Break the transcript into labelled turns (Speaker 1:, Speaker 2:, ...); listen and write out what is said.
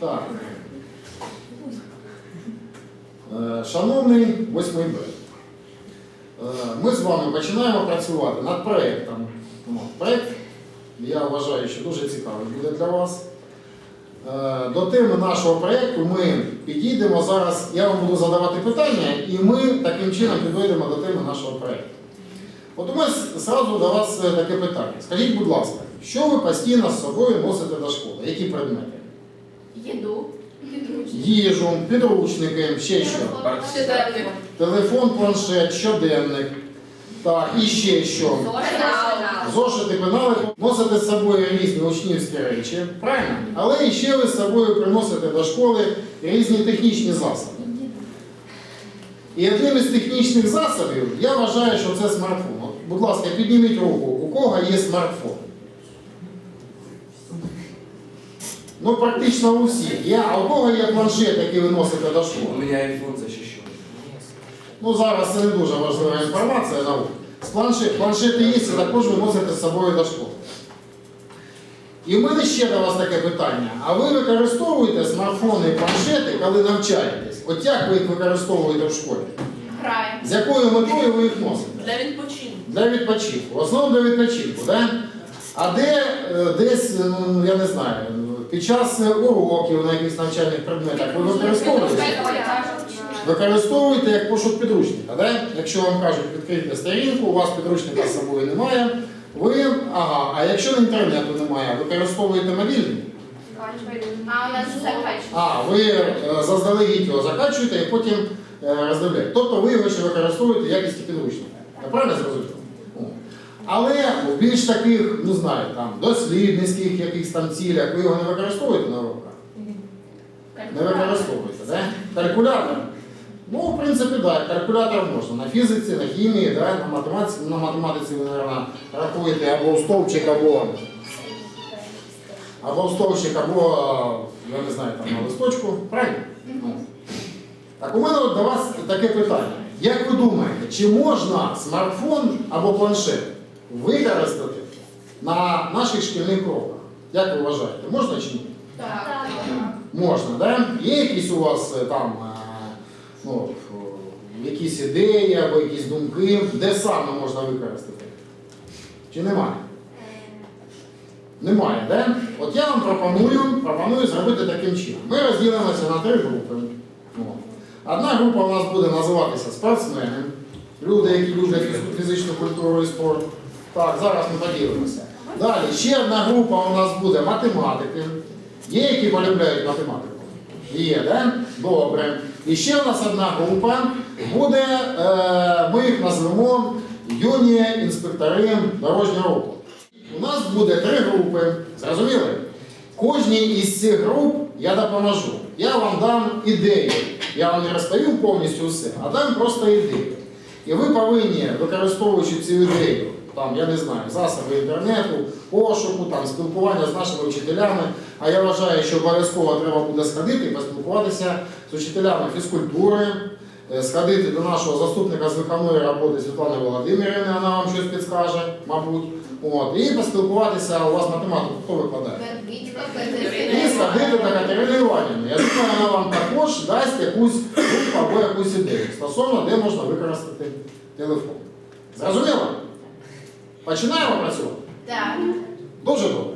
Speaker 1: Так. Е, Шановний 8 Б. Е, Ми з вами починаємо працювати над проєктом. Ну, Проєкт, я вважаю, що дуже цікавий буде для вас. Е, До теми нашого проєкту ми підійдемо зараз. Я вам буду задавати питання, і ми таким чином підійдемо до теми нашого проєкту. От у мене зразу до вас таке питання. Скажіть, будь ласка, що ви постійно з собою носите до школи? Які предмети?
Speaker 2: Їду.
Speaker 1: Їжу, підручники, ще що?
Speaker 2: Щоденник.
Speaker 1: Телефон, планшет, щоденник. Так, і ще що? Зошити, пенали, носите з собою різні учнівські речі, правильно? Але і ще ви з собою приносите до школи різні технічні засоби. І одним із технічних засобів я вважаю, що це смартфон. От, будь ласка, підніміть руку, у кого є смартфон? Ну, практично у всіх. У кого є планшет, який ви носите до школи?
Speaker 3: У меня iPhone защищен.
Speaker 1: Ну зараз це не дуже важлива інформація науки. З планшет, планшети є, це також ви носите з собою до школи. І в мене ще до вас таке питання. А ви використовуєте смартфони і планшети, коли навчаєтесь? От як ви їх використовуєте в школі?
Speaker 2: Граємо.
Speaker 1: З якою метою ви їх носите?
Speaker 2: Для відпочинку.
Speaker 1: Для відпочинку. В основному для відпочинку, да? А де е, десь, ну, я не знаю, під час уроків на якихось навчальних предметах ви використовуєте? Використовуєте як пошук підручника. Да? Якщо вам кажуть, відкрийте сторінку, у вас підручника з собою немає, ви, ага, а якщо інтернету немає, використовуєте мобільний?
Speaker 2: А
Speaker 1: ви е, заздалегідь його закачуєте і потім е, роздивляєте. Тобто ви його ще використовуєте в якісті підручника. Я правильно зрозумів? Але в більш таких, не знаю, там, дослідницьких якихось там цілях ви його не використовуєте на уроках? Не використовуєте, да? Калькулятор? Ну, в принципі, так, да, калькулятор можна. На фізиці, на хімії, да, на математиці, на математиці ви, мабуть, рахуєте або в стовпчик, або, або в стовпчик, або, я не знаю, там на листочку. Правильно? Ну. Так у мене от до вас таке питання. Як ви думаєте, чи можна смартфон або планшет використати на наших шкільних уроках? Як ви вважаєте, можна чи ні?
Speaker 2: Так.
Speaker 1: Можна, да? Є якісь у вас е, там е, ну, е, якісь ідеї або якісь думки, де саме можна використати? Чи немає? Немає, да? От я вам пропоную, пропоную зробити таким чином. Ми розділимося на три групи. Одна група у нас буде називатися спортсмени, люди, які люблять фізичну культуру і спорт. Так, зараз ми поділимося. Далі ще одна група у нас буде математики. Є, які полюбляють математику? Є, да? Добре. І ще у нас одна група буде, е, ми їх назвемо юні інспектори дорожнього руху. У нас буде три групи. Зрозуміли? Кожній із цих груп я допоможу. Я вам дам ідею. Я вам не розповім повністю все, а дам просто ідею. І ви повинні, використовуючи цю ідею, там, я не знаю, засоби інтернету, пошуку, там, спілкування з нашими вчителями. А я вважаю, що обов'язково треба буде сходити і поспілкуватися з вчителями фізкультури, е, сходити до нашого заступника з виховної роботи Світлани Володимирівни, вона вам щось підскаже, мабуть. От, і поспілкуватися, у вас математику хто викладає? І сходити до Катерини Іванівни. Я думаю, вона вам також дасть якусь групу або якусь ідею стосовно, де можна використати телефон. Зрозуміло? Починаємо працювати?
Speaker 2: Так.
Speaker 1: Дуже добре.